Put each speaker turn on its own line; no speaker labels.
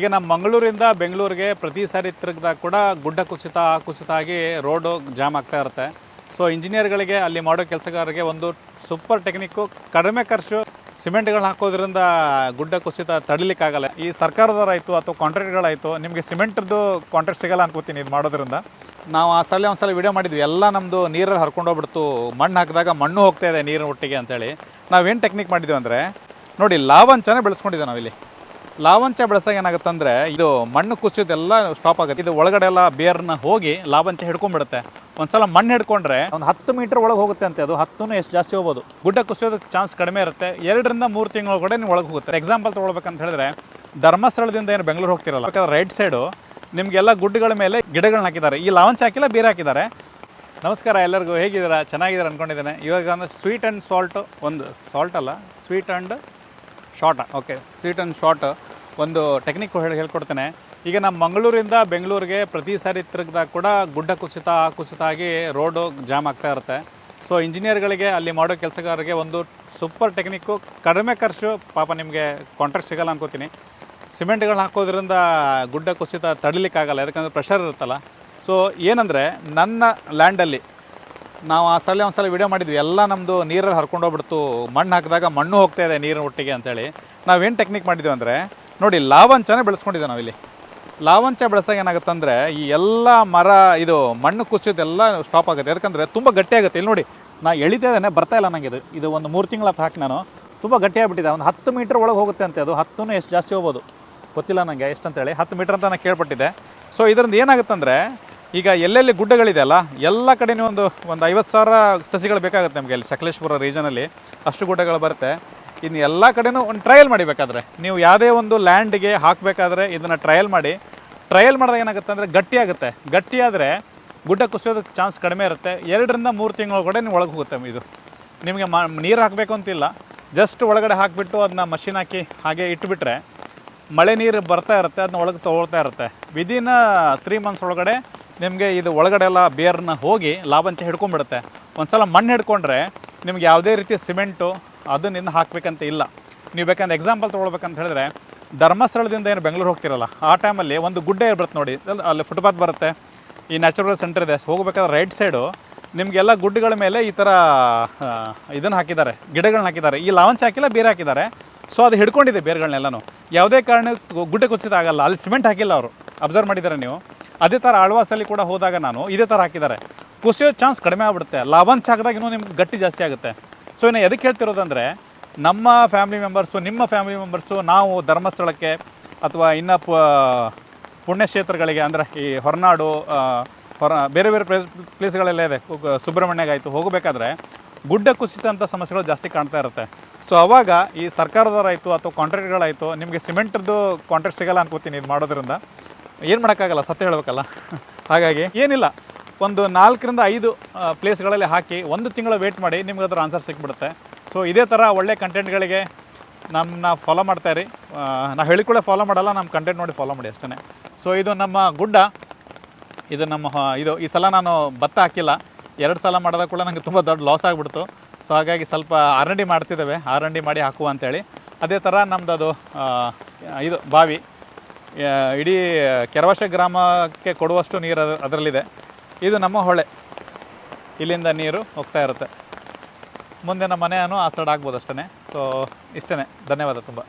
ಈಗ ನಮ್ಮ ಮಂಗಳೂರಿಂದ ಬೆಂಗಳೂರಿಗೆ ಪ್ರತಿ ಸಾರಿ ತಿರುಗಿದಾಗ ಕೂಡ ಗುಡ್ಡ ಕುಸಿತ, ಆ ಕುಸಿತ ಆಗಿ ರೋಡು ಜಾಮ್ ಆಗ್ತಾ ಇರುತ್ತೆ. ಸೊ ಇಂಜಿನಿಯರ್ಗಳಿಗೆ ಅಲ್ಲಿ ಮಾಡೋ ಕೆಲಸಗಾರರಿಗೆ ಒಂದು ಸೂಪರ್ ಟೆಕ್ನಿಕ್ಕು ಕಡಿಮೆ ಖರ್ಚು ಸಿಮೆಂಟ್ಗಳನ್ನ ಹಾಕೋದ್ರಿಂದ ಗುಡ್ಡ ಕುಸಿತ ತಡಿಲಿಕ್ಕಾಗಲ್ಲ ಈ ಸರ್ಕಾರದವರಾಯಿತು ಅಥವಾ ಕಾಂಟ್ರಾಕ್ಟ್ಗಳಾಯಿತು ನಿಮಗೆ ಸಿಮೆಂಟ್ದು ಕಾಂಟ್ರಾಕ್ಟ್ ಸಿಗಲ್ಲ ಅನ್ಕೋತೀನಿ ಇದು ಮಾಡೋದ್ರಿಂದ. ನಾವು ಆ ಸಲ ಒಂದು ಸಲ ವಿಡಿಯೋ ಮಾಡಿದ್ವಿ. ಎಲ್ಲ ನಮ್ಮದು ನೀರಲ್ಲಿ ಹರ್ಕೊಂಡು ಹೋಗ್ಬಿಡ್ತು. ಮಣ್ಣು ಹಾಕಿದಾಗ ಮಣ್ಣು ಹೋಗ್ತಾ ಇದೆ ನೀರಿನ ಒಟ್ಟಿಗೆ ಅಂತೇಳಿ. ನಾವೇನು ಟೆಕ್ನಿಕ್ ಮಾಡಿದ್ವಿ ಅಂದರೆ, ನೋಡಿ ಲಾವಂಚನೇ ಬೆಳೆಸ್ಕೊಂಡಿದ್ದೆ ನಾವಿಲ್ಲಿ. ಲಾವಂಚ ಬೆಳೆಸಾಗ ಏನಾಗುತ್ತೆ ಅಂದರೆ ಇದು ಮಣ್ಣು ಕುಸಿಯೋದೆಲ್ಲ ಸ್ಟಾಪ್ ಆಗುತ್ತೆ. ಇದು ಒಳಗಡೆ ಎಲ್ಲ ಬೇರ್ನ ಹೋಗಿ ಲಾವಂಚ ಹಿಡ್ಕೊಂಡ್ಬಿಡುತ್ತೆ. ಒಂದ್ಸಲ ಮಣ್ಣು ಹಿಡ್ಕೊಂಡ್ರೆ ಒಂದು ಹತ್ತು ಮೀಟರ್ ಒಳಗೆ ಹೋಗುತ್ತೆ ಅಂತೆ ಅದು. ಹತ್ತೂ ಎಷ್ಟು ಜಾಸ್ತಿ ಹೋಗ್ಬೋದು. ಗುಡ್ಡ ಕುಸಿಯೋದಕ್ಕೆ ಚಾನ್ಸ್ ಕಡಿಮೆ ಇರುತ್ತೆ. ಎರಡರಿಂದ ಮೂರು ತಿಂಗಳ ಒಳಗಡೆ ನೀವು ಒಳಗೆ ಹೋಗುತ್ತೆ. ಎಕ್ಸಾಂಪಲ್ ತೊಗೊಳ್ಬೇಕಂತ ಹೇಳಿದ್ರೆ, ಧರ್ಮಸ್ಥಳದಿಂದ ಏನು ಬೆಂಗಳೂರು ಹೋಗ್ತಿರಲ್ಲ ಯಾಕಂದ್ರೆ ರೈಟ್ ಸೈಡು ನಿಮಗೆಲ್ಲ ಗುಡ್ಡಗಳ ಮೇಲೆ ಗಿಡಗಳನ್ನ ಹಾಕಿದ್ದಾರೆ. ಈ ಲಾವಂಚ ಹಾಕಿಲ್ಲ, ಬೇರೆ ಹಾಕಿದ್ದಾರೆ. ನಮಸ್ಕಾರ ಎಲ್ಲರಿಗೂ, ಹೇಗಿದ್ದೀರಾ? ಚೆನ್ನಾಗಿದ್ದಾರೆ ಅಂದ್ಕೊಂಡಿದ್ದೇನೆ ಇವಾಗ ಒಂದು ಸ್ವೀಟ್ ಆ್ಯಂಡ್ ಸಾಲ್ಟ್ ಒಂದು ಸಾಲ್ಟ್ ಅಲ್ಲ sweet and short okay sweet and short ಒಂದು ಟೆಕ್ನಿಕ್ ಹೇಳಿ ಹೇಳ್ಕೊಡ್ತೇನೆ. ಈಗ ನಮ್ಮ ಮಂಗಳೂರಿಂದ ಬೆಂಗಳೂರಿಗೆ ಪ್ರತಿ ಸಾರಿ ತಿರುಗಿದಾಗ ಕೂಡ ಗುಡ್ಡ ಕುಸಿತ, ಆ ಕುಸಿತ ಆಗಿ ರೋಡು ಜಾಮ್ ಆಗ್ತಾ ಇರುತ್ತೆ. ಸೊ ಇಂಜಿನಿಯರ್ಗಳಿಗೆ ಅಲ್ಲಿ ಮಾಡೋ ಕೆಲಸಗಾರರಿಗೆ ಒಂದು ಸೂಪರ್ ಟೆಕ್ನಿಕ್ಕು ಕಡಿಮೆ ಖರ್ಚು ಪಾಪ ನಿಮಗೆ ಕಾಂಟ್ರಾಕ್ಟ್ ಸಿಗಲ್ಲ ಅನ್ಕೋತೀನಿ. ಸಿಮೆಂಟ್ಗಳನ್ನ ಹಾಕೋದ್ರಿಂದ ಗುಡ್ಡ ಕುಸಿತ ತಡಿಲಿಕ್ಕಾಗಲ್ಲ ಯಾಕಂದರೆ ಪ್ರೆಷರ್ ಇರುತ್ತಲ್ಲ. ಸೊ ಏನಂದರೆ ನನ್ನ ಲ್ಯಾಂಡಲ್ಲಿ ನಾವು ಆ ಸಲ ಒಂದು ಸಲ ವಿಡಿಯೋ ಮಾಡಿದ್ವಿ, ಎಲ್ಲ ನಮ್ಮದು ನೀರಲ್ಲಿ ಹರ್ಕೊಂಡೋಗ್ಬಿಡ್ತು ಮಣ್ಣು ಹಾಕಿದಾಗ ಮಣ್ಣು ಹೋಗ್ತಾ ಇದೆ ನೀರಿನ ಒಟ್ಟಿಗೆ ಅಂತೇಳಿ. ನಾವೇನು ಟೆಕ್ನಿಕ್ ಮಾಡಿದ್ವಿ ಅಂದರೆ ನೋಡಿ, ಲಾವಂಚನೇ ಬೆಳೆಸ್ಕೊಂಡಿದ್ದೆ ನಾವಿಲ್ಲಿ. ಲಾವಂಚ ಬೆಳೆಸ್ದಾಗ ಏನಾಗುತ್ತೆ ಅಂದರೆ ಈ ಎಲ್ಲ ಮರ, ಇದು ಮಣ್ಣು ಕುಸಿಯೋದೆಲ್ಲ ಸ್ಟಾಪ್ ಆಗುತ್ತೆ. ಯಾಕಂದರೆ ತುಂಬ ಗಟ್ಟಿಯಾಗುತ್ತೆ. ಇಲ್ಲಿ ನೋಡಿ, ನಾ ಇದ್ದೇನೆ ಬರ್ತಾ ಇಲ್ಲ ನನಗೆ ಇದು. ಇದು ಒಂದು ಮೂರು ತಿಂಗಳ ಹಾಕಿ ನಾನು. ತುಂಬ ಗಟ್ಟಿಯಾಗಿಬಿಟ್ಟಿದೆ. ಒಂದು ಹತ್ತು ಮೀಟ್ರ್ ಒಳಗೆ ಹೋಗುತ್ತೆ ಅಂತೆ ಅದು. ಹತ್ತೂ ಎಷ್ಟು ಜಾಸ್ತಿ ಹೋಗ್ಬೋದು. ಗೊತ್ತಿಲ್ಲ ನನಗೆ ಎಷ್ಟು ಅಂತೇಳಿ ಹತ್ತು ಮೀಟ್ರ್ ಅಂತ ನಾನು ಕೇಳ್ಪಟ್ಟಿದ್ದೆ. ಸೊ ಇದರಿಂದ ಏನಾಗುತ್ತಂದರೆ, ಈಗ ಎಲ್ಲೆಲ್ಲಿ ಗುಡ್ಡಗಳಿದೆ ಅಲ್ಲ, ಎಲ್ಲ ಕಡೆಯೂ ಒಂದು ಒಂದು ಐವತ್ತು ಸಾವಿರ ಸಸಿಗಳು ಬೇಕಾಗುತ್ತೆ ನಮಗೆ ಅಲ್ಲಿ ಸಕಲೇಶ್ಪುರ ರೀಜನಲ್ಲಿ ಅಷ್ಟು ಗುಡ್ಡಗಳು ಬರುತ್ತೆ. ಇನ್ನು ಎಲ್ಲ ಕಡೆನೂ ಒಂದು ಟ್ರಯಲ್ ಮಾಡಿಬೇಕಾದ್ರೆ. ನೀವು ಯಾವುದೇ ಒಂದು ಲ್ಯಾಂಡ್ಗೆ ಹಾಕಬೇಕಾದ್ರೆ ಇದನ್ನು ಟ್ರಯಲ್ ಮಾಡಿ. ಟ್ರಯಲ್ ಮಾಡಿದಾಗ ಏನಾಗುತ್ತೆ ಅಂದರೆ ಗಟ್ಟಿಯಾಗುತ್ತೆ ಗಟ್ಟಿಯಾದರೆ ಗುಡ್ಡ ಕುಸಿಯೋದಕ್ಕೆ ಚಾನ್ಸ್ ಕಡಿಮೆ ಇರುತ್ತೆ. ಎರಡರಿಂದ ಮೂರು ತಿಂಗಳೊಳಗಡೆ ನೀವು ಒಳಗೆ ಹೋಗುತ್ತೆ ಇದು. ನಿಮಗೆ ಮ ನೀರು ಹಾಕಬೇಕು ಅಂತಿಲ್ಲ. ಜಸ್ಟ್ ಒಳಗಡೆ ಹಾಕಿಬಿಟ್ಟು ಅದನ್ನ ಮಷಿನ್ ಹಾಕಿ ಹಾಗೆ ಇಟ್ಬಿಟ್ರೆ ಮಳೆ ನೀರು ಬರ್ತಾ ಇರುತ್ತೆ ಅದನ್ನ ಒಳಗೆ ತೊಗೊಳ್ತಾ ಇರುತ್ತೆ. ವಿದಿನ್ ತ್ರೀ ಮಂತ್ಸ್ ಒಳಗಡೆ ನಿಮಗೆ ಇದು ಒಳಗಡೆ ಎಲ್ಲ ಬೇರ್ನ ಹೋಗಿ ಲಾಭಂಚ ಹಿಡ್ಕೊಂಡ್ಬಿಡುತ್ತೆ. ಒಂದ್ಸಲ ಮಣ್ಣು ಹಿಡ್ಕೊಂಡ್ರೆ ನಿಮ್ಗೆ ಯಾವುದೇ ರೀತಿ ಸಿಮೆಂಟು ಅದನ್ನಿಂದ ಹಾಕಬೇಕಂತ ಇಲ್ಲ. ನೀವು ಬೇಕಂದ್ರೆ ಎಕ್ಸಾಂಪಲ್ ತೊಗೊಳ್ಬೇಕಂತ ಹೇಳಿದ್ರೆ, ಧರ್ಮಸ್ಥಳದಿಂದ ಏನು ಬೆಂಗಳೂರು ಹೋಗ್ತಿರಲ್ಲ, ಆ ಟೈಮಲ್ಲಿ ಒಂದು ಗುಡ್ಡ ಇರುತ್ತೆ ನೋಡಿ, ಅಲ್- ಅಲ್ಲಿ ಫುಟ್ಪಾತ್ ಬರುತ್ತೆ, ಈ ನ್ಯಾಚುರಲ್ ಸೆಂಟರ್ ಇದೆ, ಹೋಗಬೇಕಾದ್ರೆ ರೈಟ್ ಸೈಡು ನಿಮಗೆಲ್ಲ ಗುಡ್ಡಗಳ ಮೇಲೆ ಈ ಥರ ಇದನ್ನು ಹಾಕಿದ್ದಾರೆ ಗಿಡಗಳನ್ನ ಹಾಕಿದ್ದಾರೆ, ಈ ಲಾವಂಚ ಹಾಕಿಲ್ಲ, ಬೇರೆ ಹಾಕಿದ್ದಾರೆ ಸೊ ಅದು ಹಿಡ್ಕೊಂಡಿದೆ ಬೇರ್ಗಳನ್ನೆಲ್ಲನೂ. ಯಾವುದೇ ಕಾರಣಕ್ಕೂ ಗುಡ್ಡ ಕುಸಿತ ಆಗಲ್ಲ, ಅಲ್ಲಿ ಸಿಮೆಂಟ್ ಹಾಕಿಲ್ಲ ಅವರು ಅಬ್ಸರ್ವ್ ಮಾಡಿದ್ದಾರೆ ನೀವು? ಅದೇ ಥರ ಆಳ್ವಾಸಲ್ಲಿ ಕೂಡ ಹೋದಾಗ ನಾನು, ಇದೇ ಥರ ಹಾಕಿದ್ದಾರೆ. ಕುಸಿಯೋ ಚಾನ್ಸ್ ಕಡಿಮೆ ಆಗ್ಬಿಡುತ್ತೆ, ಲಾಭಾಂಶ ಹಾಕಿದಾಗ ಇನ್ನೂ ನಿಮ್ಗೆ ಗಟ್ಟಿ ಜಾಸ್ತಿ ಆಗುತ್ತೆ. ಸೊ ಇನ್ನು ಎದಕ್ಕೆ ಹೇಳ್ತಿರೋದಂದರೆ, ನಮ್ಮ ಫ್ಯಾಮಿಲಿ ಮೆಂಬರ್ಸು ನಿಮ್ಮ ಫ್ಯಾಮಿಲಿ ಮೆಂಬರ್ಸು ನಾವು ಧರ್ಮಸ್ಥಳಕ್ಕೆ ಅಥವಾ ಇನ್ನು ಪ ಪುಣ್ಯಕ್ಷೇತ್ರಗಳಿಗೆ ಅಂದರೆ ಈ ಹೊರನಾಡು ಹೊರ, ಬೇರೆ ಬೇರೆ ಪ್ಲೇಸ್, ಪ್ಲೇಸ್ಗಳೆಲ್ಲ ಇದೆ. ಸುಬ್ರಹ್ಮಣ್ಯಗಾಯಿತು ಹೋಗಬೇಕಾದ್ರೆ ಗುಡ್ಡ ಕುಸಿತ ಸಮಸ್ಯೆಗಳು ಜಾಸ್ತಿ ಕಾಣ್ತಾ ಇರುತ್ತೆ. ಸೊ ಅವಾಗ ಈ ಸರ್ಕಾರದವರಾಯಿತು ಅಥವಾ ಕಾಂಟ್ರಾಕ್ಟ್ಗಳಾಯಿತು ನಿಮಗೆ ಸಿಮೆಂಟ್ದು ಕಾಂಟ್ರಾಕ್ಟ್ ಸಿಗಲ್ಲ ಅನ್ಕೋತೀನಿ ಇದು ಮಾಡೋದ್ರಿಂದ. ಏನು ಮಾಡೋಕ್ಕಾಗಲ್ಲ, ಸತ್ಯ ಹೇಳಬೇಕಲ್ಲ. ಹಾಗಾಗಿ ಏನಿಲ್ಲ. ಒಂದು ನಾಲ್ಕರಿಂದ ಐದು ಪ್ಲೇಸ್ಗಳಲ್ಲಿ ಹಾಕಿ ಒಂದು ತಿಂಗಳು ವೆಯ್ಟ್ ಮಾಡಿ ನಿಮ್ಗೆ ಅದರ ಆನ್ಸರ್ ಸಿಕ್ಬಿಡುತ್ತೆ. ಸೊ ಇದೇ ಥರ ಒಳ್ಳೆ ಕಂಟೆಂಟ್ಗಳಿಗೆ ನಮ್ಮನ್ನ ಫಾಲೋ ಮಾಡ್ತಾ ಇರಿ. ನಾವು ಹೇಳಿಕೊಳ್ಳೆ ಫಾಲೋ ಮಾಡಲ್ಲ ನಮ್ಮ ಕಂಟೆಂಟ್ ನೋಡಿ ಫಾಲೋ ಮಾಡಿ ಅಷ್ಟೇ ಸೊ ಇದು ನಮ್ಮ ಗುಡ್ಡ. ಇದು ನಮ್ಮ ಇದು ಈ ಸಲ ನಾನು ಭತ್ತ ಹಾಕಿಲ್ಲ. ಎರಡು ಸಲ ಮಾಡಿದಾಗ ಕೂಡ ನನಗೆ ತುಂಬ ದೊಡ್ಡ ಲಾಸ್ ಆಗಿಬಿಡ್ತು. ಸೊ ಹಾಗಾಗಿ ಸ್ವಲ್ಪ ಆರ್ ಎನ್ ಡಿ ಮಾಡ್ತಿದ್ದೇವೆ. ಆರ್ ಎನ್ ಡಿ ಮಾಡಿ ಹಾಕುವ ಅಂತೇಳಿ. ಅದೇ ಥರ ನಮ್ಮದು ಅದು ಇದು ಬಾವಿ. ಇಡೀ ಕೆರವಶ ಗ್ರಾಮಕ್ಕೆ ಕೊಡುವಷ್ಟು ನೀರು ಅದ- ಅದರಲ್ಲಿದೆ. ಇದು ನಮ್ಮ ಹೊಳೆ. ಇಲ್ಲಿಂದ ನೀರು ಹೋಗ್ತಾ ಇರುತ್ತೆ. ಮುಂದೆ ನಮ್ಮ ಮನೆಯನ್ನು ಆ ಸೈಡ್ ಆಗ್ಬೋದು ಅಷ್ಟೇ ಸೊ ಇಷ್ಟೇ ಧನ್ಯವಾದ ತುಂಬ.